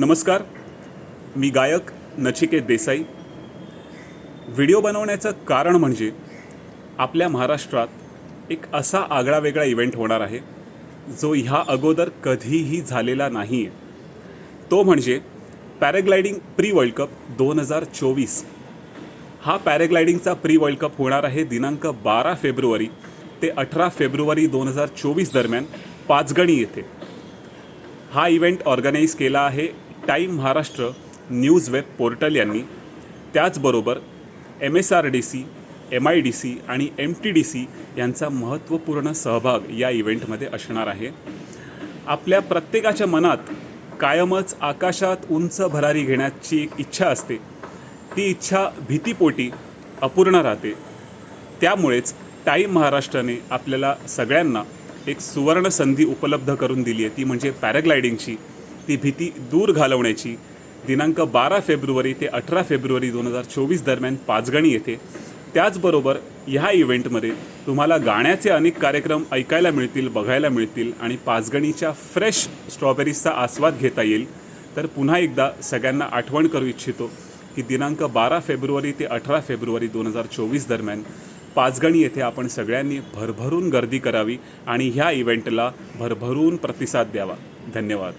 नमस्कार. मी गायक नचिकेत देसाई. व्हिडिओ बनवण्याचं कारण म्हणजे आपल्या महाराष्ट्रात एक असा आगळा वेगळा इव्हेंट होणार आहे जो ह्या अगोदर कधीही झालेला नाही आहे तो म्हणजे पॅराग्लायडिंग प्री वर्ल्ड कप दोन हजार चोवीस. हा पॅराग्लायडिंगचा प्री वर्ल्ड कप होणार आहे दिनांक बारा फेब्रुवारी ते अठरा फेब्रुवारी दोन हजार चोवीस दरम्यान पाचगणी येथे. हा इव्हेंट ऑर्गनाईज केला आहे time Maharashtra news web portal यांनी त्याचबरोबर M S R D C M I D C आणि एम टी डी सी यांचा महत्त्वपूर्ण सहभाग या इव्हेंटमध्ये असणार आहे. आपल्या प्रत्येकाच्या मनात कायमच आकाशात उंच भरारी घेण्याची एक इच्छा असते. ती इच्छा भीतीपोटी अपूर्ण राहते. त्यामुळेच टाईम महाराष्ट्राने आपल्याला सगळ्यांना एक सुवर्ण संधी उपलब्ध करून दिली आहे. ती म्हणजे पॅराग्लायडिंगची. ती भीती दूर घालवण्याची. दिनांक बारा फेब्रुवारी ते अठरा फेब्रुवारी दोन हजार चोवीस दरम्यान पाचगणी येथे. त्याचबरोबर ह्या इव्हेंटमध्ये तुम्हाला गाण्याचे अनेक कार्यक्रम ऐकायला मिळतील बघायला मिळतील आणि पाचगणीच्या फ्रेश स्ट्रॉबेरीजचा आस्वाद घेता येईल. तर पुन्हा एकदा सगळ्यांना आठवण करू इच्छितो की दिनांक बारा फेब्रुवारी ते अठरा फेब्रुवारी दोन हजार चोवीस दरम्यान पाचगणी येथे आपण सगळ्यांनी भरभरून गर्दी करावी आणि ह्या इव्हेंटला भरभरून प्रतिसाद द्यावा. धन्यवाद.